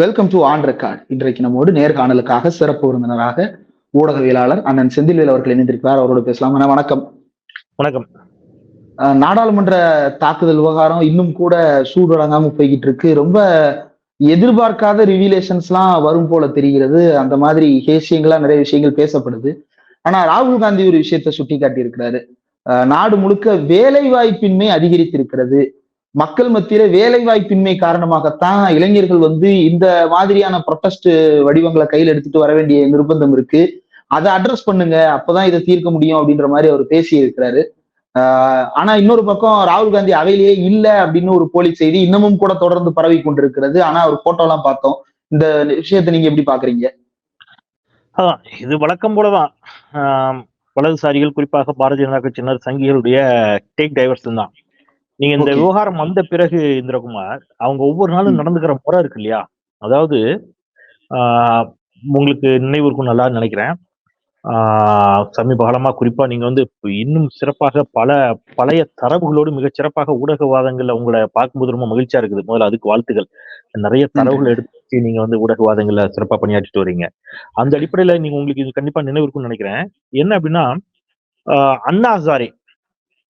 Welcome to on record இன்றைக்கு நம்மோடு நேர்காணலுக்காக சிறப்பு விருந்தினராக ஊடகவியலாளர் அண்ணன் செந்தில்வேல் அவர்கள் இணைந்திருக்கிறார். அவரோடு பேசலாம். வணக்கம். வணக்கம். நாடாளுமன்ற தாக்குதல் விவகாரம் இன்னும் கூட சூடடங்காம போய்கிட்டு இருக்கு ரொம்ப எதிர்பார்க்காத ரிவிலேஷன்ஸ்லாம் வரும் போல தெரிகிறது. அந்த மாதிரி ஹேசியங்களா நிறைய விஷயங்கள் பேசப்படுது. ஆனா ராகுல் காந்தி ஒரு விஷயத்தை சுட்டி காட்டி இருக்கிறாரு நாடு முழுக்க வேலை வாய்ப்பின்மை அதிகரித்திருக்கிறது. மக்கள் மத்தியில வேலை வாய்ப்பின்மை காரணமாகத்தான் இளைஞர்கள் வந்து இந்த மாதிரியான ப்ரொட்டஸ்ட் வடிவங்களை கையில் எடுத்துட்டு வர வேண்டிய நிர்பந்தம் இருக்கு. அதை அட்ரஸ் பண்ணுங்க. அப்பதான் இதை தீர்க்க முடியும் அப்படின்ற மாதிரி அவர் பேசி இருக்கிறாரு ஆஹ் ஆனா இன்னொரு பக்கம் ராகுல் காந்தி அவையிலேயே இல்ல அப்படின்னு ஒரு போலி செய்தி இன்னமும் கூட தொடர்ந்து பரவி கொண்டிருக்கிறது. ஆனா அவர் போட்டோ எல்லாம் பார்த்தோம். இந்த விஷயத்தை நீங்க எப்படி பாக்குறீங்க? அதான் இது வழக்கம் போலதான். வலதுசாரிகள் குறிப்பாக பாரதிய ஜனதா கட்சியினர் சங்கிகளுடைய டேக் டைவர்ஸ் தான். நீங்க இந்த. விவகாரம் வந்த பிறகு இந்திரகுமார் அவங்க ஒவ்வொரு நாளும். நடந்துக்கிற முறை இருக்கு இல்லையா? அதாவது ஆஹ், உங்களுக்கு நினைவு இருக்கும் நல்லா நினைக்கிறேன். ஆஹ், சமீப காலமா குறிப்பா நீங்க வந்து இன்னும் சிறப்பாக பல பழைய தரவுகளோடு மிகச் சிறப்பாக ஊடகவாதங்கள்ல உங்களை பார்க்கும்போது ரொம்ப மகிழ்ச்சியா இருக்குது. முதல்ல அதுக்கு வாழ்த்துக்கள். நிறைய தரவுகள் எடுத்து நீங்க வந்து ஊடகவாதங்கள்ல சிறப்பா பணியாற்றிட்டு வரீங்க. அந்த அடிப்படையில நீங்க உங்களுக்கு இது கண்டிப்பா நினைவு இருக்கும்னு நினைக்கிறேன். என்ன அப்படின்னா அண்ணா ஹசாரே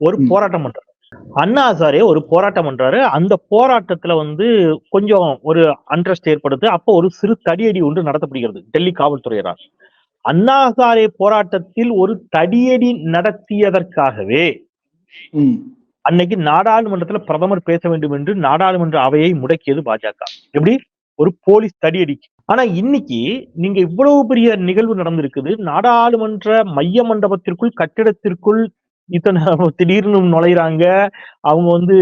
ஒரு. போராட்டம் பண்றாரு. அண்ணா ஹசாரே ஒரு போராட்டம் பண்றாரு. அந்த போராட்டத்துல வந்து கொஞ்சம் ஒரு அண்ட்ரஸ்ட் ஏற்படுத்து அப்போ ஒரு சிறு தடியடி ஒன்று நடத்தப்படுகிறது டெல்லி காவல்துறையினரால் அண்ணா ஹசாரே போராட்டத்தில் ஒரு தடியடி நடத்தியதற்காகவே அன்னைக்கு நாடாளுமன்றத்துல பிரதமர் பேச வேண்டும் என்று நாடாளுமன்ற அவையை முடக்கியது பாஜக. எப்படி? ஒரு போலீஸ் தடியடி ஆனா இன்னைக்கு நீங்க இவ்வளவு பெரிய நிகழ்வு நடந்திருக்குது. நாடாளுமன்ற மைய மண்டபத்திற்குள் கட்டிடத்திற்குள் இத்தனை திடீர்னு நுழையிறாங்க. அவங்க வந்து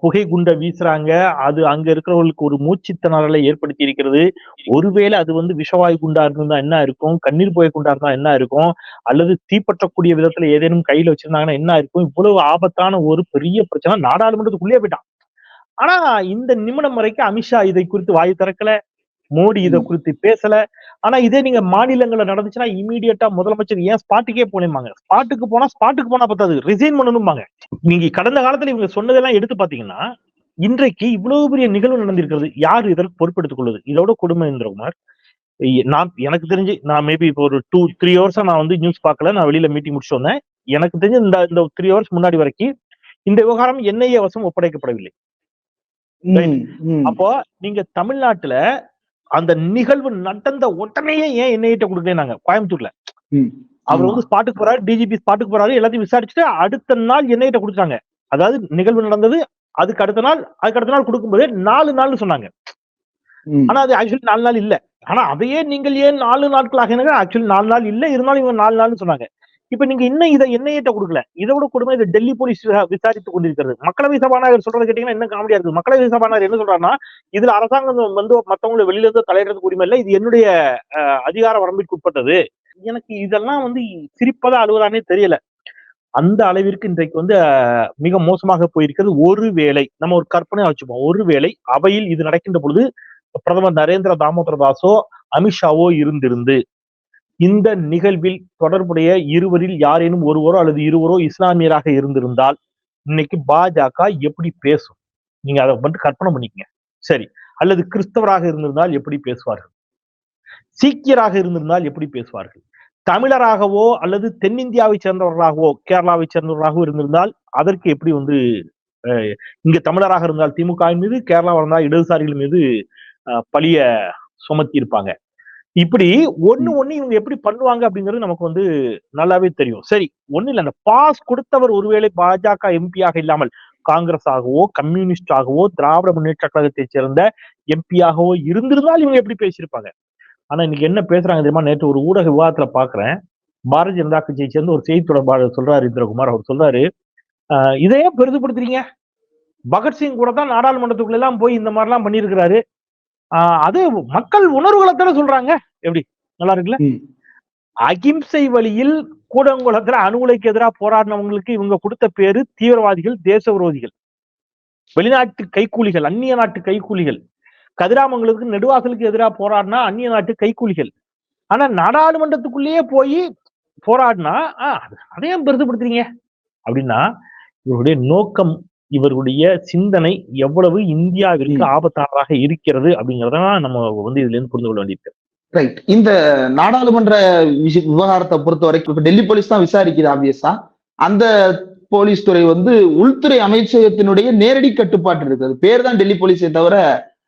புகை குண்டை வீசுறாங்க. அது அங்க இருக்கிறவங்களுக்கு ஒரு மூச்சுத்திணறலை ஏற்படுத்தி இருக்கிறது. ஒருவேளை அது வந்து விஷவாயு குண்டா இருந்தா என்ன இருக்கும்? கண்ணீர் புகை குண்டா இருந்தா என்ன இருக்கும்? அல்லது தீப்பற்றக்கூடிய விதத்துல ஏதேனும் கையில வச்சிருந்தாங்கன்னா என்ன இருக்கும்? இவ்வளவு ஆபத்தான ஒரு பெரிய பிரச்சனை. நாடாளுமன்றத்துக்குள்ளே போயிட்டான். ஆனா இந்த நிமிடம் வரைக்கும் அமித்ஷா இதை குறித்து வாய் திறக்கல. மோடி இதை. குறித்து பேசல. ஆனா இதே நீங்க மாநிலங்கள்ல நடந்துச்சுன்னா இமீடியட்டா முதலமைச்சர் ஏன் ஸ்பாட்டுக்கே போனேம்பாங்க ஸ்பாட்டுக்கு போனா ஸ்பாட்டுக்கு போனா பத்தாது. ரிசைன் பண்ணணும்பாங்க. நீங்க கடந்த காலத்துல இவங்க சொன்னதெல்லாம் எடுத்து பாத்தீங்கன்னா இன்றைக்கு இவ்வளவு பெரிய நிகழ்வு நடந்திருக்கிறது. யார் இதற்கு பொறுப்பெடுத்துக் கொள்வது? இதோட கொடுமை இந்திரகுமார். நான் எனக்கு தெரிஞ்சு நான் மேபி இப்போ ஒரு டூ த்ரீ ஹவர்ஸா நான் வந்து நியூஸ் பார்க்கல. நான் வெளியில மீட்டிங் முடிச்சு வந்தேன். எனக்கு தெரிஞ்சு இந்த இந்த த்ரீ ஹவர்ஸ் முன்னாடி வரைக்கும் இந்த விவகாரம் என்ஐஏ வசம் ஒப்படைக்கப்படவில்லை. அப்போ நீங்க தமிழ்நாட்டுல அந்த நிகழ்வு நடந்த உடனேயே ஏன் என்ஐஏட்ட கொடுக்கலனாங்க கோயம்புத்தூர்ல. அவர். வந்து ஸ்பாட்டுக்கு போறாரு டிஜிபி ஸ்பாட்டுக்கு போறாரு எல்லாத்தையும் விசாரிச்சுட்டு அடுத்த நாள் என்ஐட்ட கொடுத்தாங்க. அதாவது நிகழ்வு நடந்தது அதுக்கு அடுத்த நாள் அதுக்கு அடுத்த நாள் கொடுக்கும்போது நாலு நாள்னு சொன்னாங்க. ஆனா அது ஆக்சுவலி நாலு நாள் இல்ல. ஆனா அதையே நீங்கள் ஏன் நாலு நாட்கள் ஆகினாங்க ஆக்சுவலி நாலு நாள் இல்ல இருந்தாலும் இவங்க நாலு நாள்னு சொன்னாங்க. இப்ப நீங்க இன்னும் இதை என்ஐஏட்ட கொடுக்கல. இதை விட கொடுமை இது டெல்லி போலீஸ் விசாரித்துக் கொண்டிருக்கிறது. மக்களவை சபாநாயகர் சொல்றது கேட்டீங்கன்னா என்ன காமெடியா இருக்கு மக்களவை சபாநாயகர் என்ன சொல்றாருன்னா இதுல அரசாங்கம் வந்து மத்தவங்களை வெளியில இருந்து தலையிடுறது உரிமை இல்லை. இது என்னுடைய அஹ், அதிகார வரம்பிற்கு உட்பட்டது. எனக்கு இதெல்லாம் வந்து சிரிப்பதா அழுவதானே தெரியல. அந்த அளவிற்கு இன்றைக்கு வந்து மிக மோசமாக போயிருக்கிறது. ஒருவேளை நம்ம ஒரு கற்பனையா வச்சுப்போம். ஒருவேளை அவையில் இது நடக்கின்ற பொழுது பிரதமர் நரேந்திர தாமோதர தாசோ அமித்ஷாவோ இருந்திருந்து இந்த நிகழ்வில் தொடர்புடைய இருவரில் யாரேனும் ஒருவரோ அல்லது இருவரோ இஸ்லாமியராக இருந்திருந்தால் இன்னைக்கு பாஜக எப்படி பேசும்? நீங்க அதை வந்து கற்பனை பண்ணிக்கங்க. சரி. அல்லது கிறிஸ்தவராக இருந்திருந்தால் எப்படி பேசுவார்கள்? சீக்கியராக இருந்திருந்தால் எப்படி பேசுவார்கள்? தமிழராகவோ அல்லது தென்னிந்தியாவை சேர்ந்தவர்களாகவோ கேரளாவை சேர்ந்தவர்களாகவோ இருந்திருந்தால் அதற்கு எப்படி வந்து அஹ், இங்க தமிழராக இருந்தால் திமுகவின் மீது கேரளாவில் இருந்தால் இடதுசாரிகள் மீது அஹ், பழிய சுமத்தி இருப்பாங்க இப்படி ஒண்ணு. ஒண்ணு இவங்க எப்படி பண்ணுவாங்க அப்படிங்கிறது நமக்கு வந்து நல்லாவே தெரியும். சரி ஒண்ணு இல்ல அந்த பாஸ் கொடுத்தவர் ஒருவேளை பாஜக எம்பியாக இல்லாமல் காங்கிரஸ் ஆகவோ கம்யூனிஸ்ட் ஆகவோ திராவிட முன்னேற்ற கழகத்தை சேர்ந்த எம்பியாகவோ இருந்திருந்தால் இவங்க எப்படி பேசியிருப்பாங்க? ஆனா இன்னைக்கு என்ன பேசுறாங்க தெரியுமா? நேற்று ஒரு ஊடக விவாதத்துல பாக்குறேன். பாரதிய ஜனதா கட்சியை சேர்ந்த ஒரு செய்தி தொடர்பாளர் சொல்றாரு இந்திரகுமார் அவர் சொல்றாரு "ஆஹ் இதை ஏன் பெரிதுபடுத்துறீங்க? பகத்சிங் கூட தான் நாடாளுமன்றத்துக்குள்ள எல்லாம் போய் இந்த மாதிரி எல்லாம் பண்ணியிருக்கிறாரு. அது மக்கள் உணர்வுகளை தானே சொல்றாங்க. எப்படி? நல்லா இருக்குல்ல? அகிம்சை வழியில் கூடங்குளத்துல அணு உலைக்கு எதிராக போராடினவங்களுக்கு இவங்க கொடுத்த பேரு தீவிரவாதிகள் தேச விரோதிகள் வெளிநாட்டு கைக்கூலிகள் அந்நிய நாட்டு கைக்கூலிகள் கதிராமங்களுக்கு நெடுவாசலுக்கு எதிராக போராடினா அந்நிய நாட்டு கைக்கூலிகள் ஆனா நாடாளுமன்றத்துக்குள்ளேயே போய் போராடினா அதையும் பெருசுபடுத்துறீங்க அப்படின்னா இவருடைய நோக்கம் இவருடைய சிந்தனை எவ்வளவு இந்தியாவிற்கு. ஆபத்தானதாக இருக்கிறது அப்படிங்கறத நம்ம வந்து இதுல இருந்து புரிந்து கொள்ள வேண்டியிருக்கு. ரைட் இந்த நாடாளுமன்ற விவகாரத்தை பொறுத்த வரைக்கும் டெல்லி போலீஸ் தான் விசாரிக்குது ஆப்வியஸா அந்த போலீஸ் துறை வந்து உள்துறை அமைச்சகத்தினுடைய நேரடி கட்டுப்பாட்டு இருக்கு. அது பேர் தான் டெல்லி போலீஸே தவிர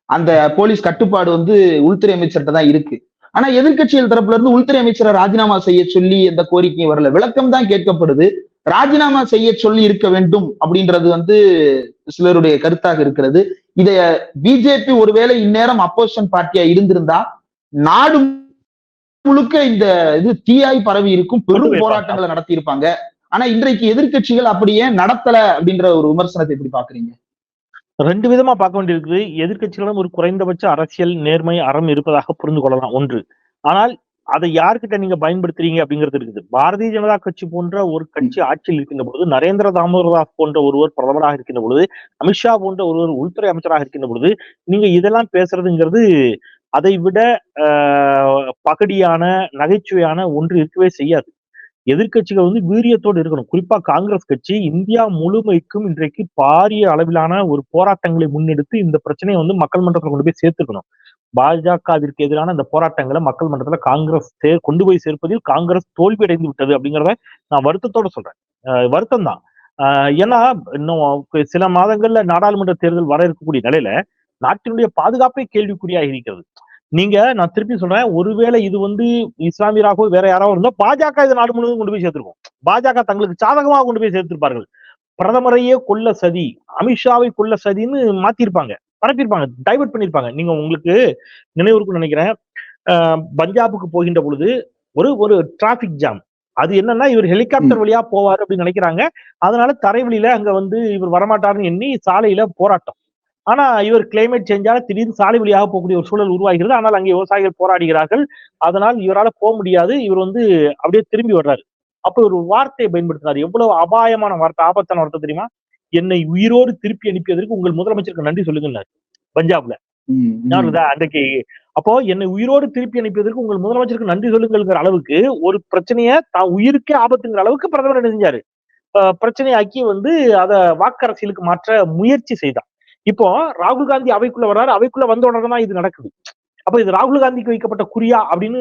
அந்த போலீஸ் கட்டுப்பாடு வந்து உள்துறை அமைச்சர்கிட்ட தான் இருக்கு. ஆனா எதிர்க்கட்சிகள் தரப்புல இருந்து உள்துறை அமைச்சரை ராஜினாமா செய்ய சொல்லி எந்த கோரிக்கையும் வரல. விளக்கம் தான் கேட்கப்படுது. ராஜினாமா செய்ய சொல்லி இருக்க வேண்டும் அப்படின்றது வந்து சிலருடைய கருத்தாக இருக்கிறது. இத பிஜேபி ஒருவேளை இந்நேரம் அப்போசிஷன் பார்ட்டியா இருந்திருந்தா நாடு முழுக்க இந்த இது தீயாய் பரவி இருக்கும். பெரும். போராட்டங்களை நடத்தி இருப்பாங்க ஆனா இன்றைக்கு எதிர்க்கட்சிகள் அப்படியே நடத்தல அப்படின்ற ஒரு விமர்சனத்தை எப்படி பாக்குறீங்க ரெண்டு விதமா பார்க்க வேண்டியிருக்குது. எதிர்க்கட்சிகளிடம் ஒரு குறைந்தபட்ச அரசியல் நேர்மை அறம் இருப்பதாக புரிந்து கொள்ளலாம். ஒன்று ஆனால் அதை யார்கிட்ட நீங்க பயன்படுத்துறீங்க அப்படிங்கிறது இருக்குது. பாரதிய ஜனதா கட்சி போன்ற ஒரு கட்சி ஆட்சியில் இருக்கின்ற பொழுது நரேந்திர தாமோதரதாஸ் போன்ற ஒருவர் பிரதமராக இருக்கின்ற பொழுது அமித்ஷா போன்ற ஒருவர் உள்துறை அமைச்சராக இருக்கின்ற பொழுது நீங்க இதெல்லாம் பேசுறதுங்கிறது அதை விட ஆஹ், பகடியான நகைச்சுவையான ஒன்று இருக்கவே செய்யாது. எதிர்க்கட்சிகள் வந்து வீரியத்தோடு இருக்கணும். குறிப்பா காங்கிரஸ் கட்சி இந்தியா முழுமைக்கும் இன்றைக்கு பாரிய அளவிலான ஒரு போராட்டங்களை முன்னெடுத்து இந்த பிரச்சனையை வந்து மக்கள் மன்றத்தில் கொண்டு போய் சேர்த்துக்கணும் பாஜகவிற்கு எதிரான அந்த போராட்டங்களை மக்கள் மன்றத்துல காங்கிரஸ் கொண்டு போய் சேர்ப்பதில் காங்கிரஸ் தோல்வி அடைந்து விட்டது அப்படிங்கிறத நான் வருத்தத்தோட சொல்றேன். வருத்தம் தான் ஆஹ் ஏன்னா இன்னும் சில மாதங்கள்ல நாடாளுமன்ற தேர்தல் வர இருக்கக்கூடிய நிலையில நாட்டினுடைய பாதுகாப்பே கேள்விக்குறியாக இருக்கிறது. நீங்க நான் திருப்பி சொல்றேன் ஒருவேளை இது வந்து இஸ்லாமியராகவோ வேற யாராவது இருந்தா பாஜக இது நாடு முழுவதும் கொண்டு போய் சேர்த்திருக்கும். பாஜக தங்களுக்கு சாதகமாக கொண்டு போய் சேர்த்திருப்பார்கள். பிரதமரையே கொல்ல சதி அமித்ஷாவை கொல்ல சதின்னு மாத்திருப்பாங்க. பரப்பியிருப்பாங்க டைவர்ட் பண்ணிருப்பாங்க நீங்க உங்களுக்கு நினைவுக்கு நினைக்கிறேன். ஆஹ் பஞ்சாபுக்கு போகின்ற பொழுது ஒரு ஒரு டிராபிக் ஜாம் அது என்னன்னா இவர் ஹெலிகாப்டர் வழியா போவார் அப்படின்னு நினைக்கிறாங்க. அதனால தரைவழியில அங்க வந்து இவர் வரமாட்டாருன்னு எண்ணி சாலையில போராட்டம். ஆனா இவர் கிளைமேட் சேஞ்சால திடீர்னு சாலை வழியாக போகக்கூடிய ஒரு சூழல் உருவாகிறது. ஆனால் அங்கே விவசாயிகள் போராடுகிறார்கள். அதனால் இவரால போக முடியாது. இவர் வந்து அப்படியே திரும்பி வர்றாரு. அப்ப ஒரு வார்த்தையை பயன்படுத்தினார் எவ்வளவு அபாயமான வார்த்தை ஆபத்தான வார்த்தை தெரியுமா? என்னை உயிரோடு திருப்பி அனுப்பியதற்கு உங்கள் முதலமைச்சருக்கு நன்றி சொல்லுங்கன்னாரு பஞ்சாப்ல. ஞாபகம் அன்றைக்கு அப்போ என்னை உயிரோடு திருப்பி அனுப்பியதற்கு உங்கள் முதலமைச்சருக்கு நன்றி சொல்லுங்கிற அளவுக்கு ஒரு பிரச்சனைய தான் உயிருக்கே ஆபத்துங்கிற அளவுக்கு பிரதமர் என்ன செஞ்சாரு? பிரச்சனையாக்கி வந்து அத வாக்கரசியலுக்கு மாற்ற முயற்சி செய்தார். இப்போ ராகுல் காந்தி அவைக்குள்ள வர்றாரு அவைக்குள்ள வந்த உடனே தான் இது நடக்குது. அப்ப இது ராகுல் காந்திக்கு வைக்கப்பட்ட குறியா அப்படின்னு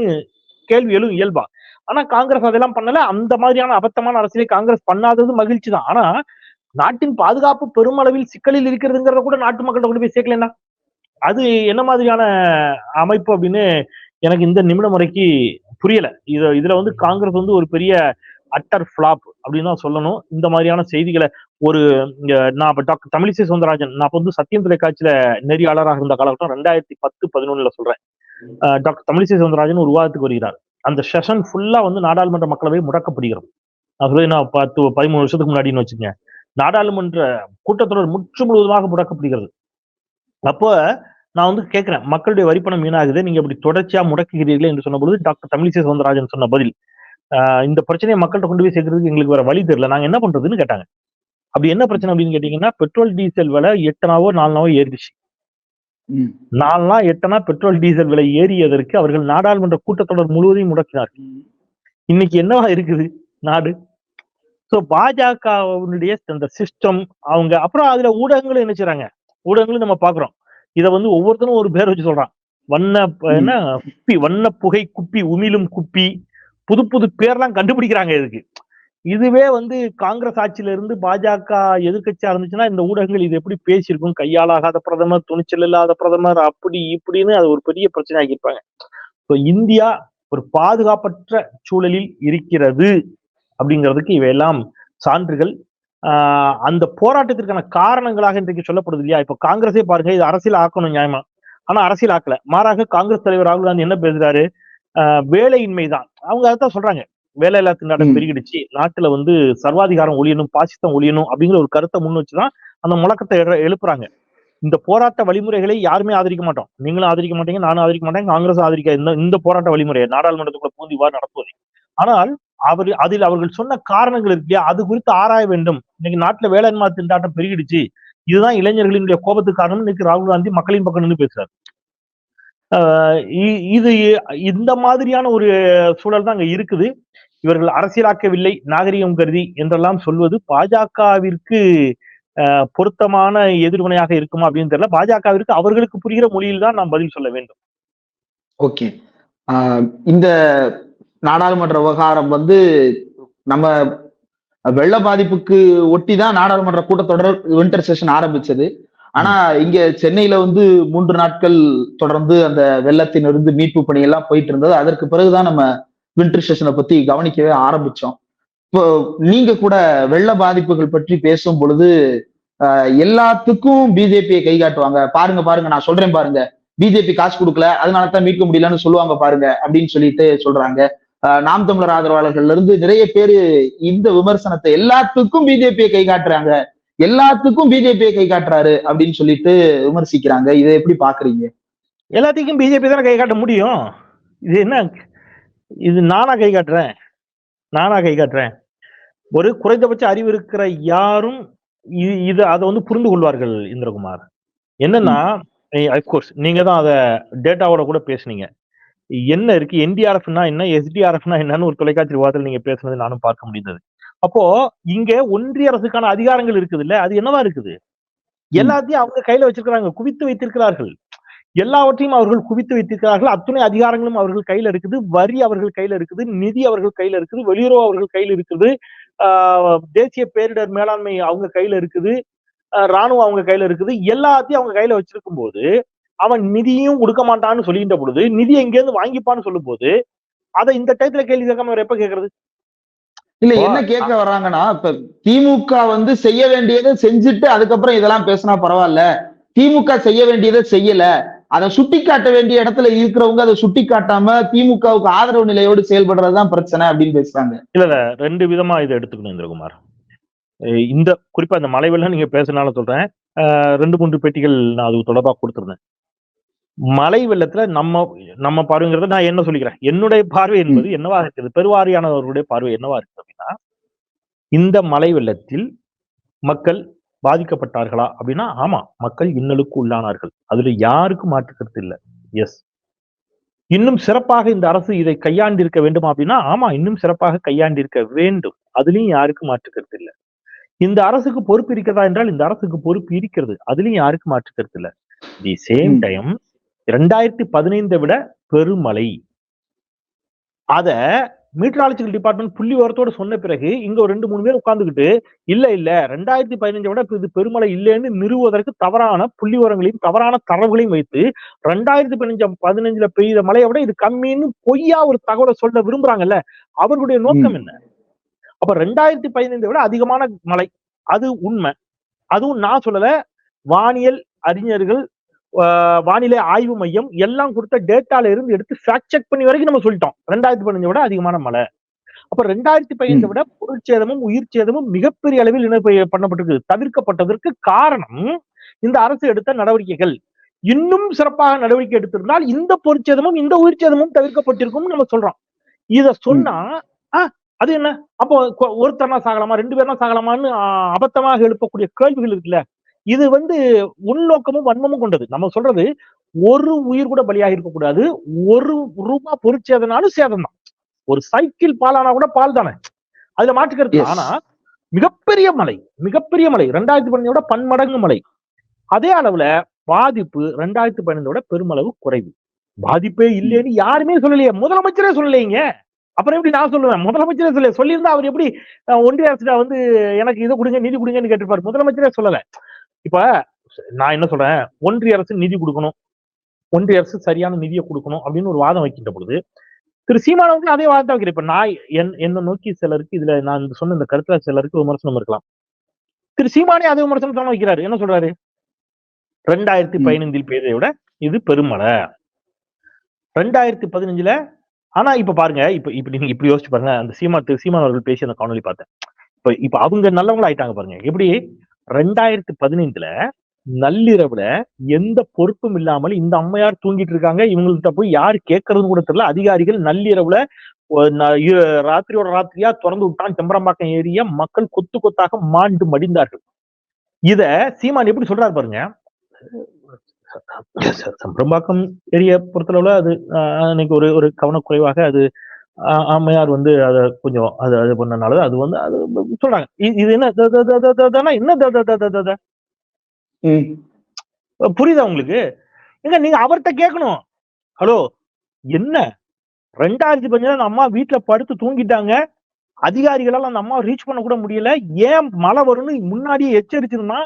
கேள்வி எழும் இயல்பா? ஆனா காங்கிரஸ் அதெல்லாம் பண்ணல. அந்த மாதிரியான அபத்தமான அரசியலை காங்கிரஸ் பண்ணாதது மகிழ்ச்சி தான். ஆனா நாட்டின் பாதுகாப்பு பெருமளவில் சிக்கலில் இருக்கிறதுங்கிறத கூட நாட்டு மக்கள்கிட்ட கொண்டு போய் சேர்க்கலன்னா அது என்ன மாதிரியான அமைப்பு அப்படின்னு எனக்கு இந்த நிமிட முறைக்கு புரியல. இது இதுல வந்து காங்கிரஸ் வந்து ஒரு பெரிய அட்டர் ஃபிளாப் அப்படின்னு தான் சொல்லணும். இந்த மாதிரியான செய்திகளை ஒரு நான் இப்போ டாக்டர் தமிழிசை சவுந்தரராஜன் நான் இப்போ வந்து சத்தியம் தொலைக்காட்சியில நெறியாளராக இருந்த காலகட்டம் ரெண்டாயிரத்தி பத்து பதினொன்னுல சொல்றேன். டாக்டர் தமிழிசை சவுந்தரராஜன் ஒரு விவாதத்துக்கு வருகிறார். அந்த செஷன் ஃபுல்லா வந்து நாடாளுமன்ற மக்களவை முடக்கப்படுகிறது. நான் சொல்லி நான் பத்து பதிமூணு வருஷத்துக்கு முன்னாடின்னு வச்சுக்கேன் நாடாளுமன்ற கூட்டத்தொடர் முற்று முழுவதுமாக முடக்கப்படுகிறது. அப்போ நான் வந்து கேட்கிறேன் மக்களுடைய வரிப்பணம் வீணாகுது நீங்க இப்படி தொடர்ச்சியா முடக்குகிறீர்களே என்று சொன்னபொழுது டாக்டர் தமிழிசை சவுந்தரராஜன் சொன்ன பதில் இந்த பிரச்சனையை மக்கள்கிட்ட கொண்டு போய் சேர்க்கறதுக்கு எங்களுக்கு வேற வழி தெரியல நாங்க என்ன பண்றதுன்னு கேட்டாங்க. அப்படி என்ன பிரச்சனை அப்படின்னு கேட்டீங்கன்னா பெட்ரோல் டீசல் விலை எட்டனாவோ நாலுனாவோ ஏறிடுச்சு. நாலுனா எட்டனா பெட்ரோல் டீசல் விலை ஏறியதற்கு அவர்கள் நாடாளுமன்ற கூட்டத்தொடர் முழுவதையும் முடக்கினார்கள். இன்னைக்கு என்னவா இருக்குது நாடு? சோ பாஜகவுடைய அந்த சிஸ்டம் அவங்க அப்புறம் அதுல ஊடகங்களும் என்ன செய்றாங்க? ஊடகங்களும் நம்ம பாக்குறோம் இத வந்து ஒவ்வொருத்தரும் ஒரு பேர் வச்சு சொல்றான். வண்ண என்ன? குப்பி வண்ண புகை குப்பி உமிழும் குப்பி புது புது பேர்லாம் கண்டுபிடிக்கிறாங்க இதுக்கு. இதுவே வந்து காங்கிரஸ் ஆட்சியில இருந்து பாஜக எதிர்க்கட்சியா இருந்துச்சுன்னா இந்த ஊடகங்கள் இது எப்படி பேசியிருக்கும்? கையாளாகாத பிரதமர் துணிச்சல் இல்லாத பிரதமர் அப்படி இப்படின்னு அது ஒரு பெரிய பிரச்சனை ஆக்கியிருப்பாங்க இப்போ இந்தியா ஒரு பாதுகாப்பற்ற சூழலில் இருக்கிறது. அப்படிங்கிறதுக்கு இவையெல்லாம் சான்றுகள். ஆஹ் அந்த போராட்டத்திற்கான காரணங்களாக இன்றைக்கு சொல்லப்படுது இல்லையா? இப்ப காங்கிரஸே பாருங்க இது அரசியல் ஆக்கணும் நியாயமா? ஆனா அரசியல் ஆக்கல. மாறாக காங்கிரஸ் தலைவர் ராகுல் காந்தி என்ன பேசுறாரு? வேலையின்மை தான் அவங்க அதான் சொல்றாங்க. வேலை இல்லா திண்டாட்டம். பெருகிடுச்சு. நாட்டுல வந்து சர்வாதிகாரம் ஒழியணும் பாசித்தம் ஒழியணும் அப்படிங்கிற ஒரு கருத்தை முன் வச்சுதான் அந்த முழக்கத்தை எழு- எழுப்புறாங்க. இந்த போராட்ட வழிமுறைகளை யாருமே ஆதரிக்க மாட்டோம். நீங்களும் ஆதரிக்க மாட்டீங்க நானும் ஆதரிக்க மாட்டேன் காங்கிரஸ் ஆதரிக்க இந்த இந்த போராட்ட வழிமுறையை நாடாளுமன்றத்துக்குள்ள பூந்து இவ்வாறு நடத்துவதை. ஆனால் அவர் அதில் அவர்கள் சொன்ன காரணங்கள் இருக்கு. இல்லையா அது குறித்து ஆராய வேண்டும். இன்னைக்கு நாட்டுல வேலையின்மை திண்டாட்டம் பெருகிடுச்சு. இதுதான் இளைஞர்களினுடைய கோபத்துக்கு காரணம். இன்னைக்கு ராகுல் காந்தி மக்களின் பக்கம் நின்று பேசுறாரு. ஆஹ் இ- இது இந்த மாதிரியான ஒரு சூழல் தான் அங்க இருக்குது. இவர்கள் அரசியலாக்கவில்லை நாகரிகம் கருதி என்றெல்லாம் சொல்வது பாஜகவிற்கு பொருத்தமான எதிர்வினையாக இருக்குமா அப்படின்னு தெரியல. பாஜகவிற்கு அவர்களுக்கு புரிகிற மொழியில் தான் நாம் பதில் சொல்ல வேண்டும். ஓகே. இந்த நாடாளுமன்ற விவகாரம் வந்து நம்ம வெள்ள பாதிப்புக்கு ஒட்டி தான் நாடாளுமன்ற கூட்டத்தொடர் வின்டர் செஷன் ஆரம்பிச்சது. ஆனா இங்க சென்னையில வந்து மூன்று நாட்கள் தொடர்ந்து அந்த வெள்ளத்தினிருந்து மீட்பு பணி எல்லாம் போயிட்டு இருந்தது. அதற்கு பிறகுதான் நம்ம வின்டர் செஷனை பத்தி கவனிக்கவே ஆரம்பிச்சோம். இப்போ நீங்க கூட வெள்ள பாதிப்புகள் பற்றி பேசும் பொழுது எல்லாத்துக்கும் பிஜேபியை கை காட்டுவாங்க. பாருங்க பாருங்க நான் சொல்றேன் பாருங்க. பிஜேபி காசு கொடுக்கல அதனால தான் மீட்க முடியலன்னு சொல்லுவாங்க பாருங்க அப்படின்னு சொல்லிட்டு சொல்றாங்க. நாம் தமிழர் ஆதரவாளர்கள்ல இருந்து நிறைய பேரு இந்த விமர்சனத்தை எல்லாத்துக்கும் பிஜேபியை கை காட்டுறாங்க. எல்லாத்துக்கும் பிஜேபியை கை காட்டுறாரு அப்படின்னு சொல்லிட்டு விமர்சிக்கிறாங்க. இதை எப்படி பாக்குறீங்க எல்லாத்தையும் பிஜேபி தானே கை காட்ட முடியும். இது என்ன? இது நானா கை காட்டுறேன். நானா கை காட்டுறேன். ஒரு குறைந்தபட்ச அறிவு இருக்கிற யாரும் இது இது அதை வந்து புரிந்து கொள்வார்கள் இந்திரகுமார். என்னன்னா அப்கோர்ஸ் நீங்க தான் அதை டேட்டாவோட கூட பேசுனீங்க. என்ன இருக்கு? என்டிஆர்எஃப்னா என்ன? எஸ்டிஆர்எஃப்னா என்னன்னு ஒரு தொலைக்காட்சி விவாதத்தில் நீங்க பேசுனது நானும் பார்க்க முடிந்தது. அப்போ இங்க ஒன்றிய அரசுக்கான அதிகாரங்கள் இருக்குது இல்ல அது என்னவா இருக்குது? எல்லாத்தையும் அவங்க கையில வச்சிருக்கிறாங்க. குவித்து வைத்திருக்கிறார்கள். எல்லாவற்றையும் அவர்கள் குவித்து வைத்திருக்கிறார்கள். அத்துணை அதிகாரங்களும் அவர்கள் கையில இருக்குது. வரி அவர்கள் கையில இருக்குது. நிதி அவர்கள் கையில இருக்குது. வெளியுறவு அவர்கள் கையில இருக்குது. ஆஹ் தேசிய பேரிடர் மேலாண்மை அவங்க கையில இருக்குது. ராணுவம் அவங்க கையில இருக்குது. எல்லாத்தையும் அவங்க கையில வச்சிருக்கும் போது அவன் நிதியும் கொடுக்க மாட்டான்னு சொல்லின்ற பொழுது நிதி எங்க இருந்து வாங்கிப்பான்னு சொல்லும் போது அதை இந்த டயத்துல கேள்வி கேட்காம வேற எப்ப கேக்குறது இல்ல என்ன கேட்க வர்றாங்கன்னா இப்ப திமுக வந்து செய்ய வேண்டியதை செஞ்சுட்டு அதுக்கப்புறம் இதெல்லாம் பேசினா பரவாயில்ல. திமுக செய்ய வேண்டியதை செய்யல. அதை சுட்டி காட்ட வேண்டிய இடத்துல இருக்கிறவங்க அதை சுட்டி காட்டாம திமுகவுக்கு ஆதரவு நிலையோடு செயல்படுறதுதான் பிரச்சனை அப்படின்னு பேசுறாங்க. இல்ல இல்ல ரெண்டு விதமா இதை எடுத்துக்கணும் இந்திரகுமார். இந்த குறிப்பா இந்த மலை வெள்ளம் நீங்க பேசுனால சொல்றேன். ரெண்டு மூன்று பெட்டிகள் நான் அது தொடர்பா கொடுத்திருந்தேன். மலை வெள்ளத்துல நம்ம நம்ம பார்வைங்கிறத நான் என்ன சொல்லிக்கிறேன்? என்னுடைய பார்வை என்பது என்னவா இருக்குது பெருவாரியானவர்களுடைய பார்வை என்னவா இருக்குது அப்படின்னா இந்த மலை வெள்ளத்தில் மக்கள் பாதிக்கப்பட்டார்களா அப்படின்னா ஆமா மக்கள் இன்னலுக்கு உள்ளானார்கள். அதுல யாருக்கும் மாற்றுக்கிறது இல்லை. எஸ் இன்னும் சிறப்பாக இந்த அரசு இதை கையாண்டிருக்க வேண்டுமா அப்படின்னா ஆமா இன்னும் சிறப்பாக கையாண்டிருக்க வேண்டும். அதுலயும் யாருக்கும் மாற்றுக்கிறது இல்லை. இந்த அரசுக்கு பொறுப்பு இருக்கிறதா என்றால் இந்த அரசுக்கு பொறுப்பு இருக்கிறது. அதுலயும் யாருக்கும் மாற்றுக்கிறது இல்லை. The same. டைம் இரண்டாயிரத்தி பதினைந்தை விட பெருமழை. அத மீட்டராலஜிக்கல் டிபார்ட்மெண்ட் புள்ளி விவரத்தோட சொன்ன பிறகு இங்க ஒரு ரெண்டு மூணு பேர் உட்கார்ந்துகிட்டு இல்ல இல்ல ரெண்டாயிரத்தி பதினஞ்சை விட இது பெருமழை இல்லைன்னு நிறுவுவதற்கு தவறான புள்ளி விவரங்களையும் தவறான தரவுகளையும் வைத்து ரெண்டாயிரத்தி பதினஞ்சு பதினஞ்சுல பெய்த மழையை விட இது கம்மின்னு பொய்யா ஒரு தகவலை சொல்ல விரும்புறாங்கல்ல அவர்களுடைய நோக்கம் என்ன? அப்ப ரெண்டாயிரத்தி பதினைந்தை விட அதிகமான மழை. அது உண்மை. அதுவும் நான் சொல்லல வானியல் அறிஞர்கள் வானிலை ஆய்வு மையம் எல்லாம் கொடுத்த டேட்டால இருந்து எடுத்து ஃபேக்ட் செக் பண்ணி வரைக்கும் நம்ம சொல்லிட்டோம். ரெண்டாயிரத்தி பதினஞ்சை விட அதிகமான மழை. அப்ப ரெண்டாயிரத்தி பதினஞ்சை விட பொருட்சேதமும் உயிர் சேதமும் மிகப்பெரிய அளவில் இணைப்பு பண்ணப்பட்டிருக்கு தவிர்க்கப்பட்டதற்கு காரணம் இந்த அரசு எடுத்த நடவடிக்கைகள். இன்னும் சிறப்பாக நடவடிக்கை எடுத்திருந்தால் இந்த பொருட்சேதமும் இந்த உயிர் சேதமும் தவிர்க்கப்பட்டிருக்கும் நம்ம சொல்றோம். இத சொன்னா அது என்ன? அப்போ ஒருத்தனா சாகலாமா? ரெண்டு பேர்னா சாகலாமான்னு அபத்தமாக எழுப்பக்கூடிய கேள்விகள் இருக்குல்ல? இது வந்து உள்நோக்கமும் வன்மமும் கொண்டது. நம்ம சொல்றது ஒரு உயிர் கூட பலியாக இருக்கக்கூடாது. ஒரு ரூபா பொருட்சேதனாலும் சேதம் தான் ஒரு சைக்கிள் பாலானா கூட பால் தானே. அதுல மாற்றுக்கிறது. ஆனா மிகப்பெரிய மலை மிகப்பெரிய மலை ரெண்டாயிரத்தி பதினஞ்சோட பன்மடங்கு மலை. அதே அளவுல பாதிப்பு ரெண்டாயிரத்தி பதினைந்தோட பெருமளவு குறைவு. பாதிப்பே இல்லைன்னு யாருமே சொல்லலையே. முதலமைச்சரே சொல்லலைங்க. அப்புறம் எப்படி நான் சொல்லுவேன்? முதலமைச்சரே சொல்ல சொல்லியிருந்தா அவர் எப்படி ஒன்றிய அரசு வந்து எனக்கு இதை கொடுங்க நிதி கொடுங்கன்னு கேட்டிருப்பாரு. முதலமைச்சரே சொல்லல. இப்ப நான் என்ன சொல்றேன்? ஒன்றிய அரசு நிதி கொடுக்கணும். ஒன்றிய அரசு சரியான நிதியை கொடுக்கணும் அப்படின்னு ஒரு வாதம் வைக்கின்ற பொழுது திரு சீமானவர்கள் அதே வாதத்தை வைக்கிறேன் இப்ப நான் என் என்னை நோக்கி சிலருக்கு இதுல நான் சொன்ன இந்த கருத்துல சிலருக்கு விமர்சனம் இருக்கலாம். திரு சீமானே அதே விமர்சனம் தான் வைக்கிறாரு. என்ன சொல்றாரு? ரெண்டாயிரத்தி. பதினைந்தில் பெய்ததை விட இது பெருமழை. ரெண்டாயிரத்தி பதினஞ்சுல ஆனா இப்ப பாருங்க இப்ப இப்ப நீங்க இப்படி யோசிச்சு பாருங்க. அந்த சீமா திரு சீமான் அவர்கள் பேசி அந்த காணொலி பார்த்தேன். இப்ப இப்ப அவங்க நல்லவங்களா ஆயிட்டாங்க பாருங்க. எப்படி? ரெண்டாயிரத்தி பதினைந்துல நள்ளிரவுல எந்த பொறுப்பும் இல்லாமல் இந்த அம்மையார் தூங்கிட்டு இருக்காங்க. இவங்கள்ட்ட போய் யார் கேட்கறதுன்னு கூட தெரியல. அதிகாரிகள் நள்ளிரவுல ராத்திரியோட ராத்திரியா திறந்து விட்டான். செம்பரம்பாக்கம் ஏரிய மக்கள் கொத்து கொத்தாக மாண்டு மடிந்தார்கள். இத சீமான் எப்படி சொல்றாரு பாருங்க. செம்பரம்பாக்கம் ஏரிய பொறுத்தளவுல அது அன்னைக்கு ஒரு ஒரு கவனக்குறைவாக அது அம்மையார் வந்து அதை கொஞ்சம் அது அது பண்ணனால அது வந்து அது சொல்றாங்க. இது என்ன என்ன. புரியுதா உங்களுக்கு? எங்க நீங்க அவர்கிட்ட கேட்கணும் ஹலோ என்ன? ரெண்டாயிரத்தி பதினேழு அந்த அம்மா வீட்டுல படுத்து தூங்கிட்டாங்க. அதிகாரிகளால அந்த அம்மா ரீச் பண்ண கூட முடியல. ஏன் மழை வரும்னு முன்னாடியே எச்சரிச்சிருந்தா?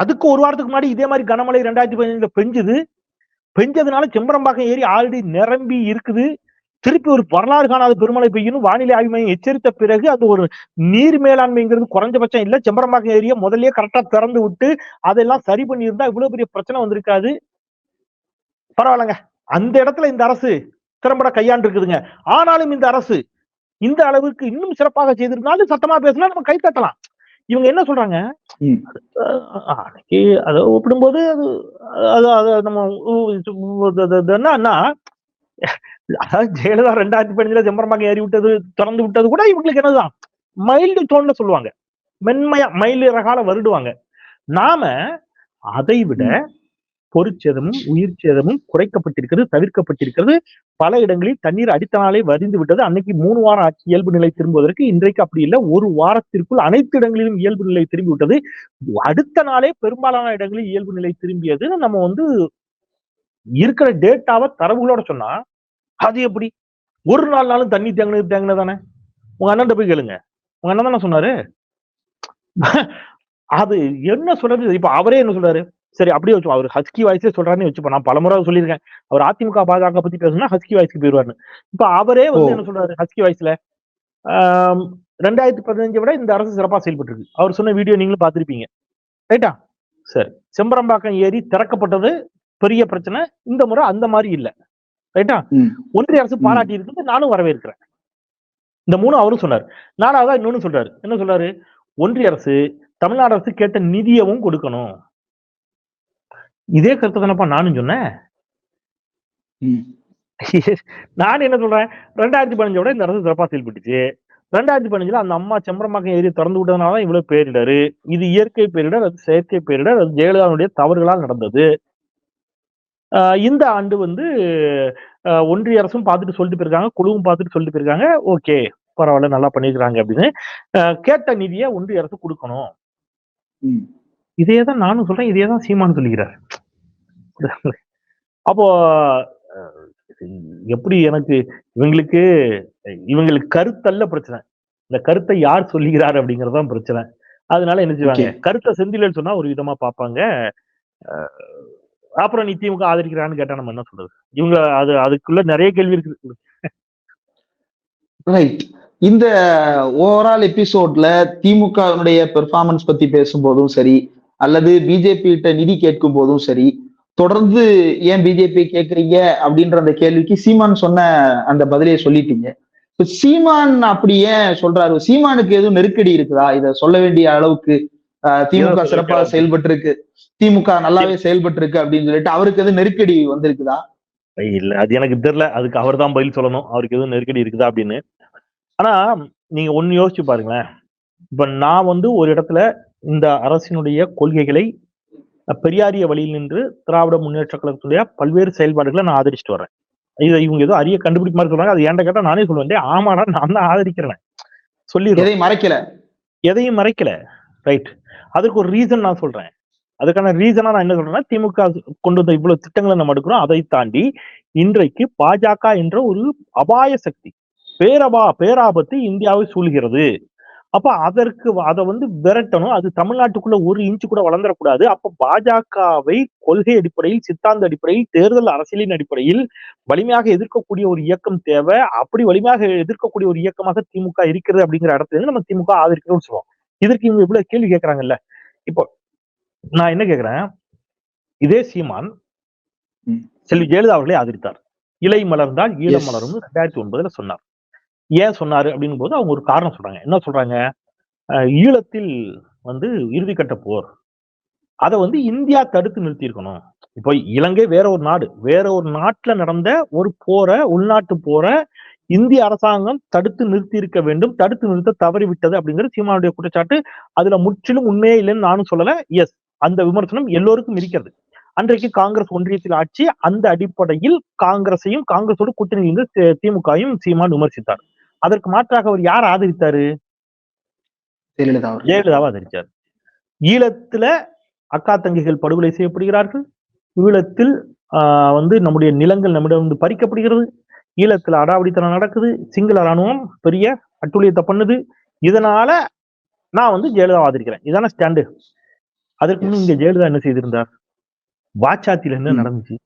அதுக்கு ஒரு வாரத்துக்கு முன்னாடி இதே மாதிரி கனமழை ரெண்டாயிரத்தி பதினஞ்சுல பெஞ்சுது. பெஞ்சதுனால செம்பரம்பாக்கம் ஏரி ஆல்ரெடி நிரம்பி இருக்குது. திருப்பி ஒரு வரலாறு காணாத பெருமழை பெய்யணும் வானிலை ஆய்வு மையம் எச்சரித்த பிறகு அது ஒரு நீர் மேலாண்மைங்கிறது குறைஞ்சபட்சம் இல்ல செம்பரம்பாக்கம் ஏரியா முதல்லயே கரெக்டா திறந்து விட்டு அதெல்லாம் சரி பண்ணியிருந்தா இவ்வளவு பெரிய பிரச்சனை வந்திருக்காது பரவாயில்லங்க அந்த இடத்துல இந்த அரசு திறம்பட கையாண்டு இருக்குதுங்க ஆனாலும் இந்த அரசு இந்த அளவுக்கு இன்னும் சிறப்பாக செய்திருந்தாலும் சத்தமா பேசினா நம்ம கை தட்டலாம் இவங்க என்ன சொல்றாங்க அன்னைக்கு அதை ஒப்பிடும்போது அது அது நம்ம என்னன்னா அதாவது ஜெயலலிதா ரெண்டாயிரத்தி பதினஞ்சுல செம்பரம்பாக்கம் ஏறி விட்டது திறந்து விட்டது கூட இவங்களுக்கு என்னதான் மைல்டு டோன்ல சொல்லுவாங்க. மென்மையா மயில் ரகால வருடுவாங்க. நாம அதை விட பொருட்சேதமும் உயிர் சேதமும் குறைக்கப்பட்டிருக்கிறது தவிர்க்கப்பட்டிருக்கிறது. பல இடங்களில் தண்ணீர் அடித்தனாலே வரிந்து விட்டது. அன்னைக்கு மூணு வாரம் ஆட்சி இயல்பு நிலை திரும்புவதற்கு. இன்றைக்கு அப்படி இல்லை. ஒரு வாரத்திற்குள் அனைத்து இடங்களிலும் இயல்பு நிலை திரும்பி விட்டது. அடுத்த நாளே பெரும்பாலான இடங்களில் இயல்பு நிலை திரும்பியது நம்ம வந்து இருக்கிற டேட்டாவை தரவுகளோட சொன்னா அது எப்படி? ஒரு நாள் நாளும் தண்ணி தேங்கினது தேங்கினது தானே உங்க அண்ணன் போய் கேளுங்க. உங்க அண்ணன் தானே சொன்னாரு? அது என்ன சொல்றது இப்ப அவரே என்ன சொல்றாரு? சரி அப்படியே வச்சு அவர் ஹஸ்கி வாய்ஸே சொல்றாருன்னு வச்சுப்போம். நான் பலமுறை சொல்லியிருக்கேன். அவர் அதிமுக பாஜக பத்தி பேசணும்னா ஹஸ்கி வாய்ஸ்க்கு போயிருவாரு இப்ப அவரே வந்து. என்ன சொல்றாரு ஹஸ்கி வாய்ஸ்ல ரெண்டாயிரத்தி பதினஞ்சை விட இந்த அரசு சிறப்பா செயல்பட்டு இருக்கு அவர் சொன்ன வீடியோ நீங்களும் பார்த்திருப்பீங்க. ரைட்டா சரி. செம்பரம்பாக்கம் ஏரி திறக்கப்பட்டது. பெரிய பிரச்சனை. இந்த முறை அந்த மாதிரி இல்ல. ரைட்டா. ஒன்றிய அரசு. பாராட்டி இருக்குது நானும் வரவேற்கிறேன். இந்த மூணு அவரும் சொன்னார். நாலாவதா இன்னொன்னு சொல்றாரு. என்ன சொல்றாரு? ஒன்றிய அரசு தமிழ்நாடு அரசு கேட்ட நிதியவும் கொடுக்கணும். இதே கருத்து தானப்பா நானும் சொன்னேன். நான் என்ன சொல்றேன்? ரெண்டாயிரத்தி பதினஞ்சோட இந்த அரசு சிறப்பா செயல்பட்டுச்சு. ரெண்டாயிரத்தி பதினஞ்சுல அந்த அம்மா செம்பரம்பாக்கம் ஏரி திறந்து விட்டதுனால தான் இவ்வளவு பேரிடர். இது இயற்கை பேரிடர் அது செயற்கை பேரிடர் அது ஜெயலலிதாவுடைய தவறுகளால் நடந்தது. இந்த ஆண்டு வந்து ஒன்றிய அரசும் பார்த்துட்டு சொல்லிட்டு போயிருக்காங்க குழுவும் பார்த்துட்டு சொல்லிட்டு போயிருக்காங்க. ஓகே பரவாயில்ல நல்லா பண்ணிருக்காங்க அப்படின்னு. கேட்ட நிதியை ஒன்றிய அரசு கொடுக்கணும். இதே தான் நானும் சொல்றேன் இதே தான் சீமான் சொல்லிக்கிறார். அப்போ எப்படி எனக்கு இவங்களுக்கு இவங்களுக்கு கருத்தல்ல பிரச்சனை. இந்த கருத்தை யார் சொல்லுகிறார் அப்படிங்கறது தான் பிரச்சனை. அதனால என்ன செய்வாங்க. கருத்தை செந்திலன்னு சொன்னா ஒரு விதமா பார்ப்பாங்க. அப்புறம் நீ திமுக ஆதரிக்கிறான்னு கேட்டா நம்ம என்ன சொல்றது? இவங்க அது அதுக்குள்ள நிறைய கேள்வி இருக்கு. ரைட் இந்த ஓவரால் எபிசோட்ல திமுகவினுடைய பெர்ஃபார்மன்ஸ் பத்தி பேசும்போதும் சரி அல்லது பிஜேபி கிட்ட நிதி கேட்கும் போதும் சரி தொடர்ந்து ஏன் பிஜேபி கேட்கறீங்க அப்படின்ற அந்த கேள்விக்கு சீமான் சொன்ன அந்த பதிலையை சொல்லிட்டீங்க. இப்ப சீமான் அப்படி ஏன் சொல்றாரு? சீமானுக்கு எதுவும் நெருக்கடி இருக்குதா? இதை சொல்ல வேண்டிய அளவுக்கு திமுக சிறப்பாக? செயல்பட்டு இருக்கு திமுக நல்லாவே செயல்பட்டு இருக்கு அப்படின்னு சொல்லிட்டு அவருக்கு எதுவும் நெருக்கடி வந்திருக்குதா? இல்ல அது எனக்கு தெரியல. அதுக்கு அவர் தான் பதில் சொல்லணும். அவருக்கு எதுவும் நெருக்கடி இருக்குதா அப்படின்னு. ஆனா நீங்க ஒண்ணு யோசிச்சு பாருங்களேன். இப்ப நான் வந்து ஒரு இடத்துல இந்த அரசினுடைய கொள்கைகளை பெரியாரிய வழியில் நின்று திராவிட முன்னேற்ற கழகத்துடைய பல்வேறு செயல்பாடுகளை நான் ஆதரிச்சுட்டு வரேன் இதை இவங்க ஏதோ அரிய கண்டுபிடிப்பு மாதிரி சொல்றாங்க. அது ஏன்ட கேட்டா நானே சொல்லுவேன். ஆமாடா நான் தான் ஆதரிக்கிறேன் சொல்லி எதையும் மறைக்கல. எதையும் மறைக்கல. ரைட். அதுக்கு ஒரு ரீசன் நான் சொல்றேன். அதுக்கான ரீசனா நான் என்ன சொல்றேன்னா திமுக கொண்டு வந்த இவ்வளவு திட்டங்களை நம்ம எடுக்கிறோம் அதை தாண்டி இன்றைக்கு பாஜக என்ற ஒரு அபாய சக்தி பேரபா பேராபத்து இந்தியாவை சூழ்கிறது. அப்ப அதற்கு அதை வந்து விரட்டணும். அது தமிழ்நாட்டுக்குள்ள ஒரு இன்ச்சு கூட வளர்ந்துடக்கூடாது. அப்ப பாஜகவை கொள்கை அடிப்படையில் சித்தாந்த அடிப்படையில் தேர்தல் அரசியலின் அடிப்படையில் வலிமையாக எதிர்க்கக்கூடிய ஒரு இயக்கம் தேவை. அப்படி வலிமையாக எதிர்க்கக்கூடிய ஒரு இயக்கமாக திமுக இருக்கிறது அப்படிங்கிற இடத்துல இருந்து நம்ம திமுக ஆதரிக்கணும்னு சொல்லுவோம். இதற்கு இவங்க இவ்வளவு கேள்வி கேட்கறாங்கல்ல இப்போ நான் என்ன கேக்குறேன்? இதே சீமான். செல்வி ஜெயலலிதா அவர்களே ஆதரித்தார். இலை மலர்ந்தால் ஈழம் Yes. மலரும்னு ரெண்டாயிரத்தி ஒன்பதுல சொன்னார். ஏன் சொன்னாரு அப்படின்னும் போது அவங்க ஒரு காரணம் சொல்றாங்க. என்ன சொல்றாங்க? ஈழத்தில் வந்து இறுதிக்கட்ட போர். அதை வந்து இந்தியா தடுத்து நிறுத்தியிருக்கணும். இப்போ இலங்கை வேற ஒரு நாடு வேற ஒரு நாட்டுல நடந்த ஒரு போரை உள்நாட்டு போரை இந்திய அரசாங்கம் தடுத்து நிறுத்தி இருக்க வேண்டும். தடுத்து நிறுத்த தவறிவிட்டது அப்படிங்கிறது சீமானுடைய குற்றச்சாட்டு அதுல முற்றிலும் உண்மையே இல்லைன்னு நானும் சொல்லல. எஸ் அந்த விமர்சனம் எல்லோருக்கும் இருக்கிறது. அன்றைக்கு காங்கிரஸ் ஒன்றியத்தில் ஆட்சி அந்த அடிப்படையில் காங்கிரஸையும் காங்கிரஸோடு கூட்டணி இருந்து திமுகவையும் சீமான் விமர்சித்தார். அதற்கு மாற்றாக அவர் யார் ஆதரித்தாரு? ஜெயலலிதாவை ஆதரிச்சார். ஈழத்துல அக்கா தங்கைகள் படுகொலை செய்யப்படுகிறார்கள். ஈழத்தில் வந்து நம்முடைய நிலங்கள் நம்மிடம் வந்து பறிக்கப்படுகிறது. ஈழத்துல அடாவடித்தனம் நடக்குது சிங்கள ராணுவம் பெரிய அட்டுழியத்தை பண்ணுது. இதனால நான் வந்து ஜெயலலிதா ஆதரிக்கிறேன். இதான ஸ்டாண்டு அதற்கு இங்க ஜெயலலிதா என்ன செய்திருந்தார்? வாச்சாத்தில என்ன. நடந்துச்சு?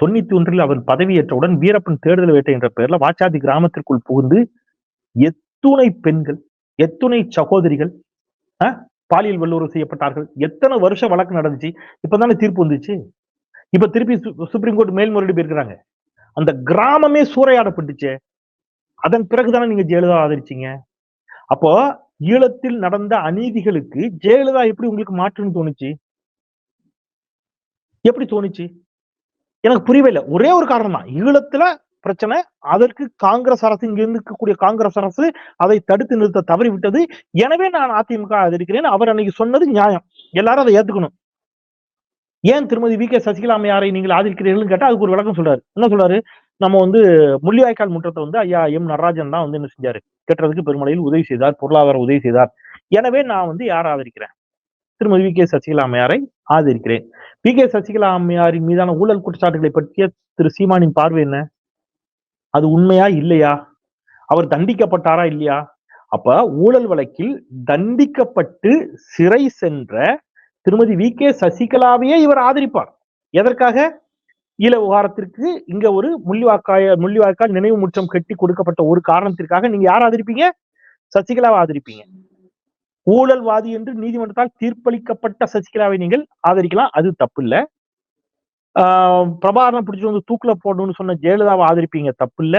தொண்ணூத்தி ஒன்றில் அவர் பதவியேற்றவுடன் வீரப்பன் தேடுதல் வேட்டை என்ற பெயர்ல வாச்சாத்தி கிராமத்திற்குள் புகுந்து எத்துணை பெண்கள் எத்துணை சகோதரிகள் பாலியல் வல்லுறவு செய்யப்பட்டார்கள். எத்தனை வருஷம் வழக்கு நடந்துச்சு? இப்பதானே தீர்ப்பு வந்துச்சு. இப்ப திருப்பி சுப்ரீம் கோர்ட் மேல்முறையீடு போயிருக்கிறாங்க. அந்த கிராமமே சூறையாடப்பட்டுச்சு. அதன் பிறகுதானே நீங்க ஜெயலலிதா ஆதரிச்சீங்க. அப்போ ஈழத்தில் நடந்த அநீதிகளுக்கு ஜெயலலிதா எப்படி உங்களுக்கு மாற்றுன்னு தோணுச்சு? எப்படி தோணுச்சு? எனக்கு புரியவே இல்லை. ஒரே ஒரு காரணம் தான் ஈழத்துல பிரச்சனை அதற்கு காங்கிரஸ் அரசு இங்க இருக்கக்கூடிய காங்கிரஸ் அரசு அதை தடுத்து நிறுத்த தவறி விட்டது எனவே நான் அதிமுக ஆதரிக்கிறேன். அவர் அன்னைக்கு சொன்னது நியாயம். எல்லாரும் அதை ஏத்துக்கணும். ஏன் திருமதி வி கே சசிகலா அம்மையாரை நீங்கள் ஆதரிக்கிறீர்கள்னு கேட்டால் அதுக்கு ஒரு விளக்கம் சொல்றாரு. என்ன சொல்றாரு? நம்ம வந்து முள்ளிவாய்க்கால் முற்றத்தை வந்து ஐயா எம் நடராஜன் தான் வந்து என்ன செஞ்சாரு? கட்டுறதுக்கு பெருமளையில் உதவி செய்தார் பொருளாதார உதவி செய்தார். எனவே நான் வந்து யார் ஆதரிக்கிறேன்? திருமதி வி கே சசிகலா அம்மையாரை ஆதரிக்கிறேன். பி கே சசிகலா அம்மையாரின் மீதான ஊழல் குற்றச்சாட்டுகளை பற்றிய திரு சீமானின் பார்வை என்ன? அது உண்மையா இல்லையா? அவர் தண்டிக்கப்பட்டாரா இல்லையா? அப்ப ஊழல் வழக்கில் தண்டிக்கப்பட்டு சிறை சென்ற திருமதி வி கே சசிகலாவையே இவர் ஆதரிப்பார். எதற்காக? ஈழ விவகாரத்திற்கு இங்க ஒரு முள்ளிவாக்காய முள்ளிவாய்க்கால் நினைவு முற்றம் கட்டி கொடுக்கப்பட்ட ஒரு காரணத்திற்காக நீங்க யார் ஆதரிப்பீங்க? சசிகலாவை ஆதரிப்பீங்க. ஊழல்வாதி என்று நீதிமன்றத்தால் தீர்ப்பளிக்கப்பட்ட சசிகலாவை நீங்கள் ஆதரிக்கலாம். அது தப்பு இல்ல ஆஹ் பிரபாகரனை வந்து தூக்குல போடணும்னு சொன்ன ஜெயலலிதாவை ஆதரிப்பீங்க. தப்பு இல்ல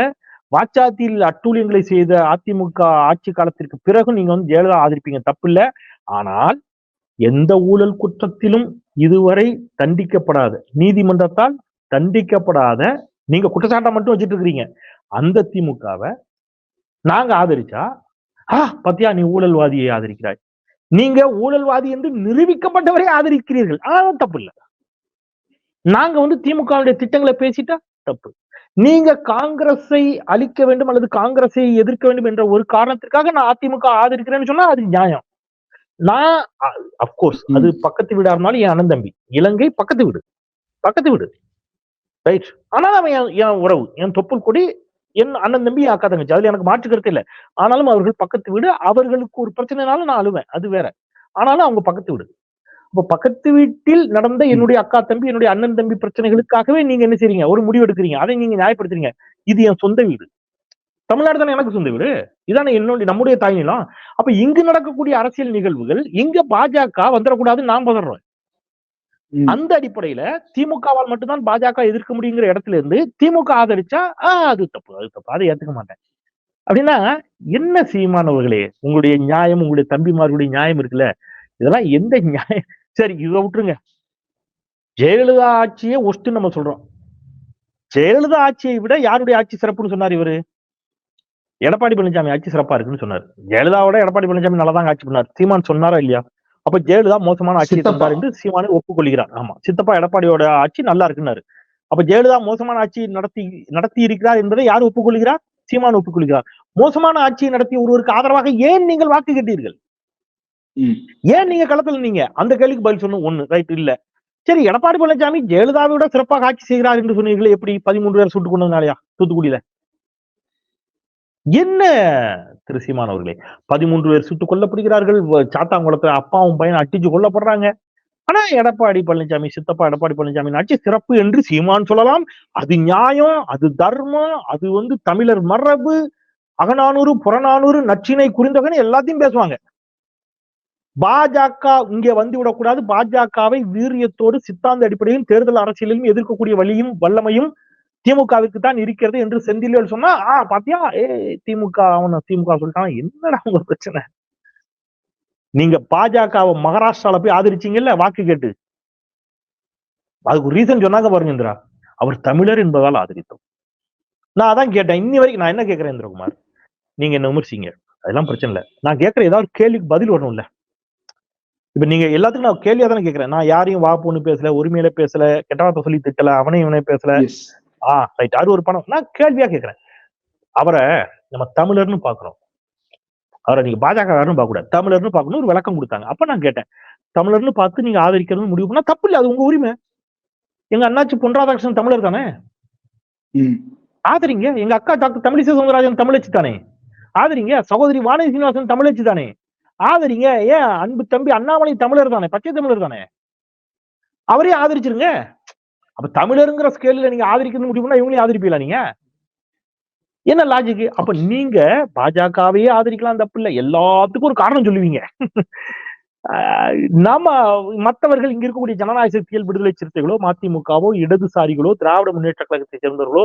வாச்சாத்தியில் அட்டூழியங்களை செய்த அதிமுக ஆட்சி காலத்திற்கு பிறகு நீங்க வந்து ஜெயலலிதா ஆதரிப்பீங்க. தப்பு இல்ல ஆனால் எந்த ஊழல் குற்றத்திலும் இதுவரை தண்டிக்கப்படாத நீதிமன்றத்தால் தண்டிக்கப்படாத நீங்க குற்றச்சாட்டை மட்டும் வச்சுட்டு இருக்கிறீங்க. அந்த திமுகவை நாங்க ஆதரிச்சா ஆ பத்தியா நீ ஊழல்வாதியை ஆதரிக்கிறாய். நீங்க ஊழல்வாதி என்று நிரூபிக்கப்பட்டவரை ஆதரிக்கிறீர்கள். ஆனா தப்பு இல்ல. நாங்க வந்து திமுகவுடைய திட்டங்களை பேசிட்டா தப்பு. நீங்க காங்கிரஸை அழிக்க வேண்டும் அல்லது காங்கிரஸை எதிர்க்க வேண்டும் என்ற ஒரு காரணத்திற்காக நான் அதிமுக ஆதரிக்கிறேன்னு சொன்னா அது நியாயம். நான் அப்கோர்ஸ் அது பக்கத்து வீடா இருந்தாலும் என் அண்ணன் தம்பி. இலங்கை பக்கத்து வீடு. பக்கத்து வீடு. ரைட் ஆனால் அவன் என் உறவு. என் தொப்புள் கொடி என் அண்ணன் தம்பி அக்கா தங்கச்சி. அதுல எனக்கு மாற்று கருத்து இல்லை. ஆனாலும் அவர்கள் பக்கத்து வீடு. அவர்களுக்கு ஒரு பிரச்சனைனாலும் நான் அழுவேன். அது வேற. ஆனாலும் அவங்க பக்கத்து வீடு. அப்ப பக்கத்து வீட்டில் நடந்த என்னுடைய அக்கா தம்பி என்னுடைய அண்ணன் தம்பி பிரச்சனைகளுக்காகவே நீங்க என்ன செய்றீங்க? ஒரு முடிவு எடுக்கிறீங்க அதை நீங்க நியாயப்படுத்துறீங்க. இது என் சொந்த வீடு. தமிழ்நாடு தானே எனக்கு சொந்த வீடு? இதானே என்னுடைய நம்முடைய தாய்நிலம். அப்ப இங்கு நடக்கக்கூடிய அரசியல் நிகழ்வுகள் இங்க பாஜக வந்துடக்கூடாதுன்னு நான் பதறேன் ம். அந்த அடிப்படையில திமுகவால் மட்டும்தான் பாஜக எதிர்க்க முடியுங்கிற இடத்துல இருந்து திமுக ஆதரிச்சா ஆஹ் அது தப்பு அது தப்பு அதை ஏத்துக்க மாட்டேன். அப்படின்னா என்ன சீமானவர்களே உங்களுடைய நியாயம் உங்களுடைய தம்பிமார்களுடைய நியாயம் இருக்குல்ல? இதெல்லாம் எந்த நியாயம் சரி இதை விட்டுருங்க. ஜெயலலிதா ஆட்சியே ஒஸ்ட்டு நம்ம சொல்றோம். ஜெயலலிதா ஆட்சியை விட யாருடைய ஆட்சி சிறப்புன்னு சொன்னார் இவரு? எடப்பாடி பழனிசாமி ஆட்சி சிறப்பா இருக்குன்னு சொன்னார். ஜெயலலிதாவோட எடப்பாடி பழனிசாமி நல்லா தான் ஆட்சி பண்ணார். சீமான் சொன்னாரா இல்லையா? அப்ப ஜெயலலிதா மோசமான ஆட்சி. தந்தார் என்று சீமானை ஒப்புக்கொள்கிறார். ஆமா சித்தப்பா எடப்பாடியோட ஆட்சி நல்லா இருக்குன்னாரு. அப்ப ஜெயலலிதா மோசமான ஆட்சி நடத்தி நடத்தி இருக்கிறார் என்பதை யார் ஒப்புக்கொள்கிறார்? சீமான் ஒப்புக்கொள்கிறார். மோசமான ஆட்சியை நடத்திய ஒருவருக்கு ஆதரவாக ஏன் நீங்கள் வாக்கு கேட்டீர்கள். ஏன் நீங்க களத்துல நீங்க? அந்த கேள்விக்கு பதில் சொன்ன ஒண்ணு ரைட் இல்ல. சரி எடப்பாடி பழனிசாமி ஜெயலலிதாவை விட சிறப்பாக ஆட்சி செய்கிறார் என்று சொன்னீர்களே எப்படி பதிமூன்று பேர் சுட்டுக் கொண்டதுனாலயா? தூத்துக்குடியில. என்ன திரு சீமான் அவர்களே பதிமூன்று பேர் சுட்டுக் கொல்லப்படுகிறார்கள். சாத்தாங்குளத்துல அப்பாவும் பையன் அட்டிச்சு கொல்லப்படுறாங்க. ஆனா எடப்பாடி பழனிசாமி சித்தப்பா எடப்பாடி பழனிசாமி ஆட்சி சிறப்பு என்று சீமான் சொல்லலாம். அது நியாயம் அது தர்மம் அது வந்து தமிழர் மரபு. அகநானூறு புறநானூறு நச்சினை குறிந்தகன் எல்லாத்தையும் பேசுவாங்க. பாஜக இங்கே வந்து விடக்கூடாது. பாஜகவை வீரியத்தோடு சித்தாந்த அடிப்படையிலும் தேர்தல் அரசியலிலும் எதிர்க்கக்கூடிய வழியும் வல்லமையும் திமுகவுக்கு தான் இருக்கிறது என்று செந்தில்வேல் சொன்னா ஆ பாத்தியா? ஏ திமுக அவன திமுக சொல்லிட்டான்? என்னடா உங்க பிரச்சனை? நீங்க பாஜகவை மகாராஷ்டிரால போய் ஆதரிச்சீங்கல்ல வாக்கு கேட்டு. அதுக்கு ரீசன் சொன்னாங்க பாருங்க இந்திரா அவர் தமிழர் என்பதால் ஆதரித்தோம். நான் அதான் கேட்டேன். இன்னி வரைக்கும் நான் என்ன கேட்கிறேன் இந்திரகுமார்? நீங்க என்ன விமர்சிங்க? அதெல்லாம் பிரச்சனை இல்லை. நான் கேட்கிற ஏதாவது கேள்விக்கு பதில் வரணும்ல. இப்ப நீங்க எல்லாத்துக்கும் நான் கேள்வியா தானே கேட்கிறேன். நான் யாரையும் வா பொண்ணு பேசல உரிமையில பேசல கெட்ட வார்த்தை சொல்லி திட்டல அவனையும் இவனே பேசல. ஆ ரைட் அது ஒரு பணம் நான் கேள்வியா கேட்கிறேன் அவரை நம்ம தமிழர்னு பாக்குறோம் அவரை நீங்க பாஜகன்னு பார்க்க கூடாது தமிழர்னு பார்க்கணும் ஒரு விளக்கம் கொடுத்தாங்க. அப்ப நான் கேட்டேன் தமிழர்னு பார்த்து நீங்க ஆதரிக்கிறது முடிவு பண்ணா தப்பு இல்லை. அது உங்க உரிமை. எங்க அண்ணாச்சி பொன் ராதாகிருஷ்ணன் தமிழர் தானே. ஆதரிங்க. எங்க அக்கா டாக்டர் தமிழிசை சவுந்தரராஜன் தமிழச்சி தானே? ஆதரிங்க. சகோதரி வானதி சீனிவாசன் தமிழச்சி தானே? ஆதரிங்க. ஏன் அன்பு தம்பி அண்ணாமலை தமிழர் தானே? பச்சை தமிழர் தானே? அவரே ஆதரிச்சிருங்க. அப்ப தமிழருங்கிற ஸ்கேல்ல நீங்க ஆதரிக்கணும்னு முடிவு பண்ணா இவங்களையும் ஆதரிப்பீங்களா நீங்க? என்ன லாஜிக் அப்ப நீங்க பாஜகவையே ஆதரிக்கலாம் தப்பு இல்லை. எல்லாத்துக்கும் ஒரு காரணம் சொல்லுவீங்க. ஆஹ் நாம மற்றவர்கள் இங்க இருக்கக்கூடிய ஜனநாயக சக்திகள் விடுதலை சிறுத்தைகளோ மதிமுகவோ இடதுசாரிகளோ திராவிட முன்னேற்ற கழகத்தை சேர்ந்தவர்களோ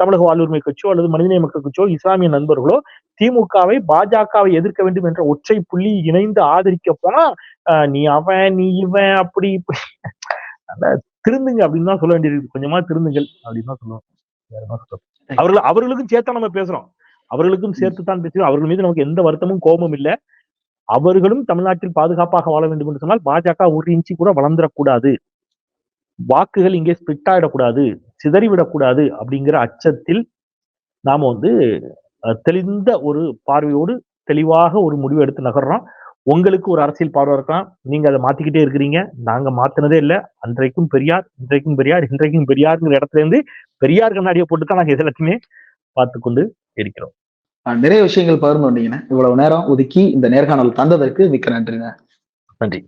தமிழக வாழ்வுரிமை கட்சியோ அல்லது மனிதநேய மக்கள் கட்சியோ இஸ்லாமிய நண்பர்களோ திமுகவை பாஜகவை எதிர்க்க வேண்டும் என்ற ஒற்றை புள்ளி இணைந்து ஆதரிக்க போனா நீ அவன் நீ இவன் அப்படி திருந்துங்க அப்படின்னு தான் சொல்ல வேண்டியிருக்கு கொஞ்சமா திருந்துங்கள் அப்படின்னு தான் சொல்லுவோம். வேற என்ன? அவர்கள் அவர்களுக்கும் சேர்த்தா நம்ம பேசுறோம். அவர்களுக்கும் சேர்த்து தான் பேசுறோம். அவர்கள் மீது நமக்கு எந்த வருத்தமும் கோபமும் இல்லை. அவர்களும் தமிழ்நாட்டில் பாதுகாப்பாக வாழ வேண்டும் என்று சொன்னால் பாஜக ஒரு இன்ச்சு கூட வளர்ந்துடக்கூடாது. வாக்குகள் இங்கே ஸ்பிட் ஆயிடக்கூடாது சிதறிவிடக்கூடாது அப்படிங்கிற அச்சத்தில் நாம வந்து தெளிந்த ஒரு பார்வையோடு தெளிவாக ஒரு முடிவு எடுத்து நகர்றோம். உங்களுக்கு ஒரு அரசியல் பார்வை இருக்கலாம். நீங்க அதை மாத்திக்கிட்டே இருக்கிறீங்க. நாங்க மாத்தினதே இல்லை. அன்றைக்கும் பெரியார் இன்றைக்கும் பெரியார் இன்றைக்கும் பெரியார்ங்கிற இடத்துல இருந்து பெரியார் கண்ணாடியை போட்டு தான் நாங்க எல்லாத்தையுமே பார்த்து கொண்டு இருக்கிறோம். நிறைய விஷயங்கள் பகிர்ந்து வந்தீங்கண்ணே இவ்வளவு நேரம் ஒதுக்கி இந்த நேர்காணல் தந்ததற்கு மிக்க நன்றிங்க நன்றி.